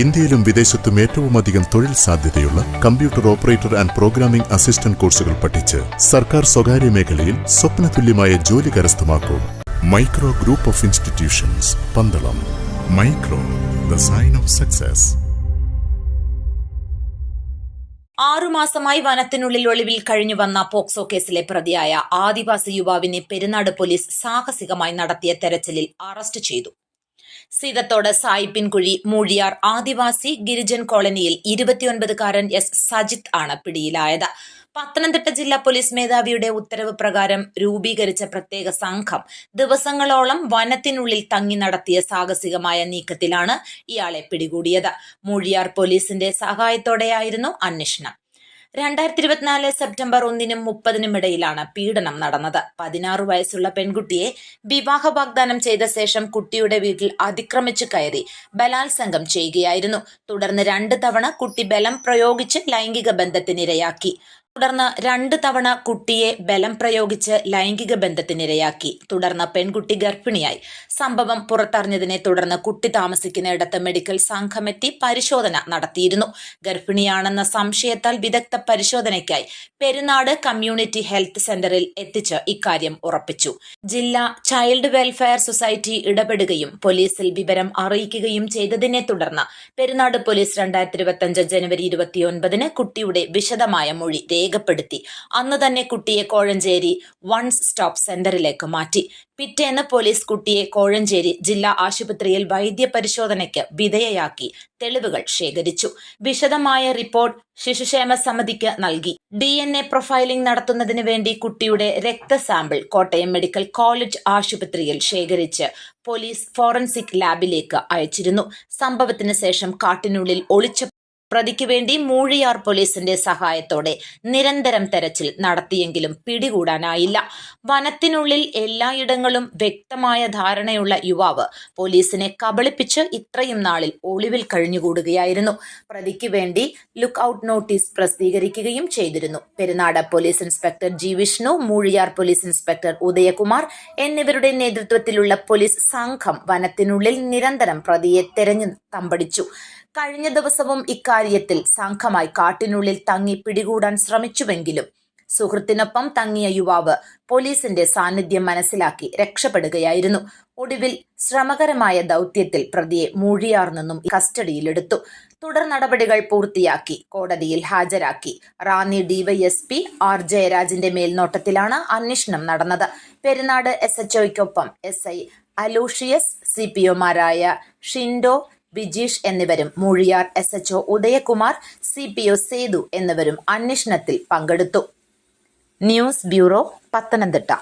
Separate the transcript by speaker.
Speaker 1: ഇന്ത്യയിലും വിദേശത്തും ഏറ്റവും അധികം തൊഴിൽ സാധ്യതയുള്ള computer operator and programming assistant കോഴ്സുകൾ പഠിച്ച് സർക്കാർ സ്വകാര്യ മേഖലയിൽ സ്വപ്നതുല്യമായ ജോലി കരസ്ഥമാക്കൂ. Micro group of institutions Pandalam. Micro the sign of success.
Speaker 2: ആറുമാസമായി വനത്തിനുള്ളിൽ ഒളിവിൽ കഴിഞ്ഞു വന്ന പോക്സോ കേസിലെ പ്രതിയായ ആദിവാസി യുവാവിനെ പെരുന്നാട് പോലീസ് സാഹസികമായി നടത്തിയ തെരച്ചിലിൽ അറസ്റ്റ് ചെയ്തു. സീതത്തോട് സായിപ്പിൻകുഴി മൂഴിയാർ ആദിവാസി ഗിരിജൻ കോളനിയിൽ ഇരുപത്തിയൊൻപതുകാരൻ എസ് സജിത്ത് ആണ് പിടിയിലായത്. പത്തനംതിട്ട ജില്ലാ പോലീസ് മേധാവിയുടെ ഉത്തരവ് പ്രകാരം രൂപീകരിച്ച പ്രത്യേക സംഘം ദിവസങ്ങളോളം വനത്തിനുള്ളിൽ തങ്ങി നടത്തിയ സാഹസികമായ നീക്കത്തിലാണ് ഇയാളെ പിടികൂടിയത്. മൂഴിയാർ പോലീസിന്റെ സഹായത്തോടെയായിരുന്നു അന്വേഷണം. രണ്ടായിരത്തി ഇരുപത്തിനാല് സെപ്റ്റംബർ ഒന്നിനും മുപ്പതിനും ഇടയിലാണ് പീഡനം നടന്നത്. പതിനാറ് വയസ്സുള്ള പെൺകുട്ടിയെ വിവാഹ വാഗ്ദാനം ചെയ്ത ശേഷം കുട്ടിയുടെ വീട്ടിൽ അതിക്രമിച്ചു കയറി ബലാത്സംഗം ചെയ്യുകയായിരുന്നു. തുടർന്ന് രണ്ട് തവണ കുട്ടി ബലം പ്രയോഗിച്ച് ലൈംഗിക ബന്ധത്തിനിരയാക്കി തുടർന്ന് രണ്ട് തവണ കുട്ടിയെ ബലം പ്രയോഗിച്ച് ലൈംഗിക ബന്ധത്തിനിരയാക്കി തുടർന്ന് പെൺകുട്ടി ഗർഭിണിയായി. സംഭവം പുറത്തറിഞ്ഞതിനെ തുടർന്ന് കുട്ടി താമസിക്കുന്നിടത്ത് മെഡിക്കൽ സംഘമെത്തി പരിശോധന നടത്തിയിരുന്നു. ഗർഭിണിയാണെന്ന സംശയത്താൽ വിദഗ്ധ പരിശോധനയ്ക്കായി പെരുന്നാട് കമ്മ്യൂണിറ്റി ഹെൽത്ത് സെന്ററിൽ എത്തിച്ച് ഇക്കാര്യം ഉറപ്പിച്ചു. ജില്ലാ ചൈൽഡ് വെൽഫെയർ സൊസൈറ്റി ഇടപെടുകയും പോലീസിൽ വിവരം അറിയിക്കുകയും ചെയ്തതിനെ തുടർന്ന് പെരുന്നാട് പോലീസ് രണ്ടായിരത്തി ഇരുപത്തിയഞ്ച് ജനുവരി ഇരുപത്തിയൊൻപതിന് കുട്ടിയുടെ വിശദമായ മൊഴി രേഖപ്പെടുത്തി അന്ന് തന്നെ കുട്ടിയെ കോഴഞ്ചേരി വൺ സ്റ്റോപ്പ് സെന്ററിലേക്ക് മാറ്റി. പിറ്റേന്ന് പോലീസ് കുട്ടിയെ കോഴഞ്ചേരി ജില്ലാ ആശുപത്രിയിൽ വൈദ്യപരിശോധനയ്ക്ക് വിധേയയാക്കി. തെളിവുകൾ ശേഖരിച്ചു. വിശദമായ റിപ്പോർട്ട് ശിശുക്ഷേമ സമിതിക്ക് നൽകി. ഡി എൻ എ പ്രൊഫൈലിംഗ് നടത്തുന്നതിന് വേണ്ടി കുട്ടിയുടെ രക്തസാമ്പിൾ കോട്ടയം മെഡിക്കൽ കോളേജ് ആശുപത്രിയിൽ ശേഖരിച്ച് പോലീസ് ഫോറൻസിക് ലാബിലേക്ക് അയച്ചിരുന്നു. സംഭവത്തിന് ശേഷം കാട്ടിനുള്ളിൽ ഒളിച്ച പ്രതിക്ക് വേണ്ടി മൂഴിയാർ പോലീസിന്റെ സഹായത്തോടെ നിരന്തരം തെരച്ചിൽ നടത്തിയെങ്കിലും പിടികൂടാനായില്ല. വനത്തിനുള്ളിൽ എല്ലായിടങ്ങളും വ്യക്തമായ ധാരണയുള്ള യുവാവ് പോലീസിനെ കബളിപ്പിച്ച് ഇത്രയും നാളിൽ ഒളിവിൽ കഴിഞ്ഞുകൂടുകയായിരുന്നു. പ്രതിക്ക് വേണ്ടി ലുക്ക് ഔട്ട് നോട്ടീസ് പ്രസിദ്ധീകരിക്കുകയും ചെയ്തിരുന്നു. Perunad police inspector G Vishnu Moozhiyar police inspector Udayakumar എന്നിവരുടെ നേതൃത്വത്തിലുള്ള പോലീസ് സംഘം വനത്തിനുള്ളിൽ നിരന്തരം പ്രതിയെ തെരഞ്ഞു തമ്പടിച്ചു. കഴിഞ്ഞ ദിവസവും ഇക്കാര്യത്തിൽ സംഘമായി കാട്ടിനുള്ളിൽ തങ്ങി പിടികൂടാൻ ശ്രമിച്ചുവെങ്കിലും സുഹൃത്തിനൊപ്പം തങ്ങിയ യുവാവ് പോലീസിന്റെ സാന്നിധ്യം മനസ്സിലാക്കി രക്ഷപ്പെടുകയായിരുന്നു. ഒടുവിൽ ശ്രമകരമായ ദൗത്യത്തിൽ പ്രതിയെ മൂഴിയാർ നിന്നും കസ്റ്റഡിയിലെടുത്തു. തുടർ നടപടികൾ പൂർത്തിയാക്കി കോടതിയിൽ ഹാജരാക്കി. റാന്നി ഡിവൈഎസ്പി ആർ ജയരാജിന്റെ മേൽനോട്ടത്തിലാണ് അന്വേഷണം നടന്നത്. Perunad S എച്ച്ഒയ്ക്കൊപ്പം S I Aloysius C P ഒമാരായ Shindo Vijeesh എന്നിവരും Moozhiyar S HO Udayakumar C P O Sethu എന്നിവരും അന്വേഷണത്തിൽ പങ്കെടുത്തു. News bureau Pathanamthitta.